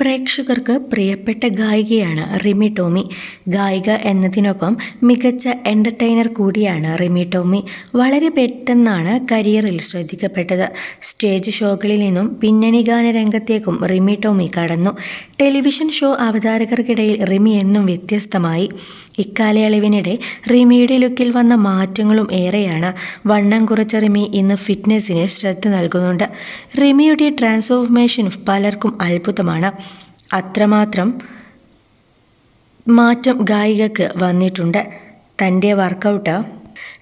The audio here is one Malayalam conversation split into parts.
പ്രേക്ഷകർക്ക് പ്രിയപ്പെട്ട ഗായികയാണ് റിമി ടോമി. ഗായിക എന്നതിനൊപ്പം മികച്ച എന്റർടൈനർ കൂടിയാണ് റിമി ടോമി. വളരെ പെട്ടെന്നാണ് കരിയറിൽ ശ്രദ്ധിക്കപ്പെട്ടത്. സ്റ്റേജ് ഷോകളിൽ നിന്നും പിന്നണി ഗാന രംഗത്തേക്കും റിമി ടോമി കടന്നു. ടെലിവിഷൻ ഷോ അവതാരകർക്കിടയിൽ റിമി എന്നും വ്യത്യസ്തമായി. ഇക്കാലയളവിനിടെ റിമിയുടെ ലുക്കിൽ വന്ന മാറ്റങ്ങളും ഏറെയാണ്. വണ്ണം കുറച്ച റിമി ഇന്ന് ഫിറ്റ്നസ്സിന് ശ്രദ്ധ നൽകുന്നുണ്ട്. റിമിയുടെ ട്രാൻസ്ഫോർമേഷൻ പലർക്കും അത്ഭുതമാണ്. അത്രമാത്രം മാറ്റം ഗായികക്ക് വന്നിട്ടുണ്ട്. തന്റെ വർക്കൗട്ട്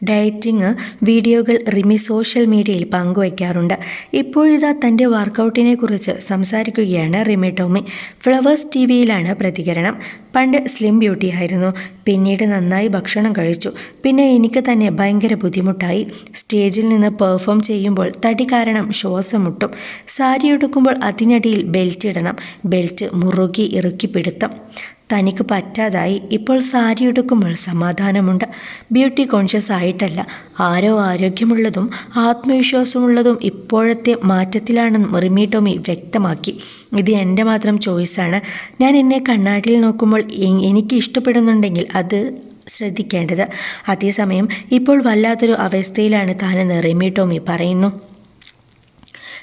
ഡയറ്റിങ് വീഡിയോകൾ റിമി സോഷ്യൽ മീഡിയയിൽ പങ്കുവയ്ക്കാറുണ്ട്. ഇപ്പോഴിതാ തന്റെ വർക്കൗട്ടിനെ കുറിച്ച് സംസാരിക്കുകയാണ് റിമി ടോമി. ഫ്ലവേഴ്സ് ടി വിയിലാണ് പ്രതികരണം. പണ്ട് സ്ലിം ബ്യൂട്ടി ആയിരുന്നു. പിന്നീട് നന്നായി ഭക്ഷണം കഴിച്ചു. പിന്നെ എനിക്ക് തന്നെ ഭയങ്കര ബുദ്ധിമുട്ടായി. സ്റ്റേജിൽ നിന്ന് പെർഫോം ചെയ്യുമ്പോൾ തടി കാരണം ശ്വാസം മുട്ടും. സാരി എടുക്കുമ്പോൾ അതിനിടയിൽ ബെൽറ്റ് ഇടണം. ബെൽറ്റ് മുറുകി ഇറുക്കി പിടുത്തം. തനിക്ക് പറ്റാതായി. ഇപ്പോൾ സാരി എടുക്കുമ്പോൾ സമാധാനമുണ്ട്. ബ്യൂട്ടി കോൺഷ്യസ് ആയിട്ടല്ല ആരോ ആരോഗ്യമുള്ളതും ആത്മവിശ്വാസമുള്ളതും ഇപ്പോഴത്തെ മാറ്റത്തിലാണെന്ന് മെറിമി ടോമി വ്യക്തമാക്കി. ഇത് എന്റെ മാത്രം ചോയ്സാണ് ഞാൻ എന്നെ കണ്ണാടിയിൽ നോക്കുമ്പോൾ എനിക്ക് ഇഷ്ടപ്പെടുന്നുണ്ടെങ്കിൽ അത് ശ്രദ്ധിക്കേണ്ടത്. അതേസമയം ഇപ്പോൾ വല്ലാത്തൊരു അവസ്ഥയിലാണ് താനെന്ന് റിമി ടോമി പറയുന്നു.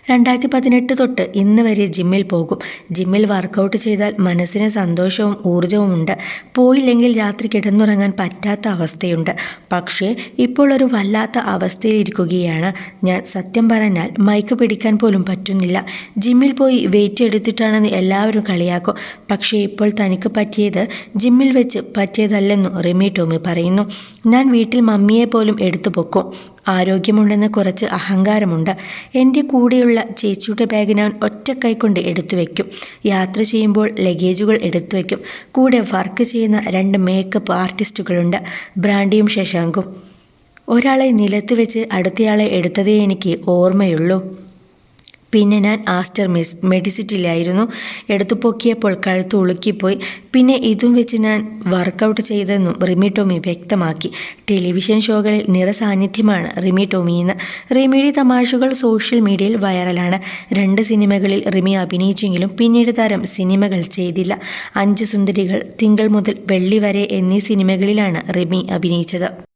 രണ്ടായിരത്തി പതിനെട്ട് തൊട്ട് ഇന്ന് വരെ ജിമ്മിൽ പോകും. ജിമ്മിൽ വർക്കൗട്ട് ചെയ്താൽ മനസ്സിന് സന്തോഷവും ഊർജവും ഉണ്ട് പോയില്ലെങ്കിൽ രാത്രി കിടന്നുറങ്ങാൻ പറ്റാത്ത അവസ്ഥയുണ്ട്. പക്ഷേ ഇപ്പോൾ ഒരു വല്ലാത്ത അവസ്ഥയിലിരിക്കുകയാണ്. ഞാൻ സത്യം പറഞ്ഞാൽ മൈക്ക് പിടിക്കാൻ പോലും പറ്റുന്നില്ല. ജിമ്മിൽ പോയി വെയിറ്റ് എടുത്തിട്ടാണെന്ന് എല്ലാവരും കളിയാക്കും. പക്ഷേ ഇപ്പോൾ തനിക്ക് പറ്റിയത് ജിമ്മിൽ വെച്ച് പറ്റിയതല്ലെന്നു റിമി ടോമി പറയുന്നു. ഞാൻ വീട്ടിൽ മമ്മിയെ പോലും എടുത്തു പൊക്കും. ആരോഗ്യമുണ്ടെന്ന് കുറച്ച് അഹങ്കാരമുണ്ട്. എന്റെ കൂടെയുള്ള ചേച്ചിയുടെ ബാഗ് ഞാൻ ഒറ്റക്കൈ കൊണ്ട് എടുത്തു വയ്ക്കും യാത്ര ചെയ്യുമ്പോൾ ലഗേജുകൾ എടുത്തു വയ്ക്കും കൂടെ വർക്ക് ചെയ്യുന്ന രണ്ട് മേക്കപ്പ് ആർട്ടിസ്റ്റുകളുണ്ട് ബ്രാൻഡിയും ശശാങ്കും. ഒരാളെ നിലത്ത് വെച്ച് അടുത്തയാളെ എടുത്തതേ എനിക്ക് ഓർമ്മയുള്ളൂ. പിന്നെ ഞാൻ ആസ്റ്റർ മിസ് മെഡിസിറ്റിലായിരുന്നു. എടുത്തു പൊക്കിയപ്പോൾ കഴുത്ത് ഉളുക്കിപ്പോയി. പിന്നെ ഇതും വെച്ച് ഞാൻ വർക്കൗട്ട് ചെയ്തെന്നും റിമി ടോമി വ്യക്തമാക്കി. ടെലിവിഷൻ ഷോകളിൽ നിറസാന്നിധ്യമാണ് റിമി ടോമി എന്ന് റിമിയുടെ തമാശകൾ സോഷ്യൽ മീഡിയയിൽ വൈറലാണ്. രണ്ട് സിനിമകളിൽ റിമി അഭിനയിച്ചെങ്കിലും പിന്നീട് തരം സിനിമകൾ ചെയ്തില്ല. അഞ്ച് സുന്ദരികൾ തിങ്കൾ മുതൽ വെള്ളി വരെ എന്നീ സിനിമകളിലാണ് റിമി അഭിനയിച്ചത്.